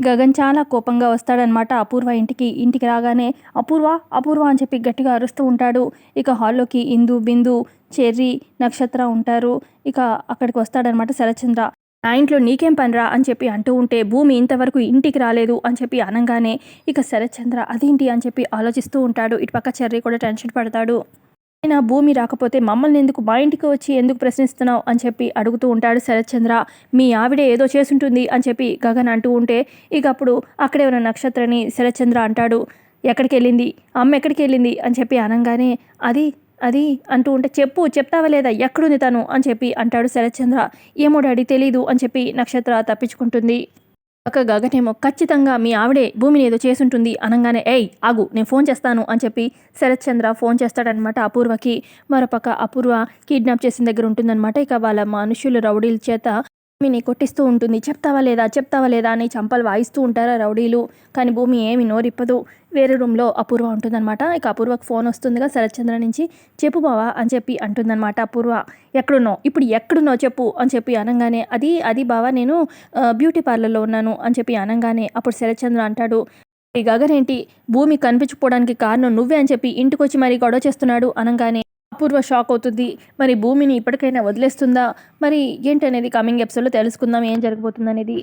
గగన్ చాలా కోపంగా వస్తాడనమాట అపూర్వ ఇంటికి ఇంటికి రాగానే అపూర్వ అపూర్వ అని చెప్పి గట్టిగా అరుస్తూ ఉంటాడు. ఇక హాల్లోకి ఇందు బిందు చెర్రీ నక్షత్ర ఉంటారు. ఇక అక్కడికి వస్తాడనమాట శరచంద్ర నా ఇంట్లో నీకేం పనిరా అని చెప్పి అంటూ ఉంటే భూమి ఇంతవరకు ఇంటికి రాలేదు అని చెప్పి అనగానే ఇక శరత్చంద్ర అదేంటి అని చెప్పి ఆలోచిస్తూ ఉంటాడు. ఇటుపక్క చెర్రీ కూడా టెన్షన్ పడతాడు. అయినా భూమి రాకపోతే మమ్మల్ని ఎందుకు మా ఇంటికి వచ్చి ఎందుకు ప్రశ్నిస్తున్నావు అని చెప్పి అడుగుతూ ఉంటాడు శరత్చంద్ర. మీ ఆవిడే ఏదో చేసుంటుంది అని చెప్పి గగన్ అంటూ ఉంటే ఇక అప్పుడు అక్కడే ఉన్న నక్షత్రని శరత్చంద్ర అంటాడు. ఎక్కడికి వెళ్ళింది అమ్మ ఎక్కడికి వెళ్ళింది అని చెప్పి అనగానే అది అది అంటూ ఉంటే చెప్పు చెప్తావా లేదా? ఎక్కడుంది తను? అని చెప్పి అంటాడు శరత్చంద్ర. ఏమో డాడీ తెలీదు అని చెప్పి నక్షత్ర తప్పించుకుంటుంది. ఒక గగనేమో ఖచ్చితంగా మీ ఆవిడే భూమిని ఏదో చేసుంటుంది అనగానే ఏయ్ ఆగు నేను ఫోన్ చేస్తాను అని చెప్పి శరత్ చంద్ర ఫోన్ చేస్తాడనమాట అపూర్వకి. మరోపక్క అపూర్వ కిడ్నాప్ చేసిన దగ్గర ఉంటుందన్నమాట. ఇక వాళ్ళ మనుషులు రౌడీల చేత భూమిని కొట్టిస్తూ ఉంటుంది. చెప్తావా లేదా? చెప్తావా లేదా? అని చంపలు వాయిస్తూ ఉంటారా రౌడీలు. కానీ భూమి ఏమి నోరిప్పదు. వేరే రూమ్లో అపూర్వ ఉంటుందన్నమాట. ఇక అపూర్వకు ఫోన్ వస్తుందిగా శరత్చంద్ర నుంచి. చెప్పు బావా అని చెప్పి అంటుందన్నమాట అపూర్వ. ఎక్కడున్నావు? ఇప్పుడు ఎక్కడున్నావు చెప్పు అని చెప్పి అనగానే అది అది బావా నేను బ్యూటీ పార్లర్లో ఉన్నాను అని చెప్పి అనగానే అప్పుడు శరత్చంద్ర అంటాడు ఈ గగనేంటి భూమి కనిపించకపోవడానికి కారణం నువ్వే అని చెప్పి ఇంటికి వచ్చి మరి గొడవ చేస్తున్నాడు అనగానే అపూర్వ షాక్ అవుతుంది. మరి భూమిని ఇప్పటికైనా వదిలేస్తుందా? మరి ఏంటనేది కమింగ్ ఎపిసోడ్లో తెలుసుకుందాం. ఏం జరగబోతుంది అనేది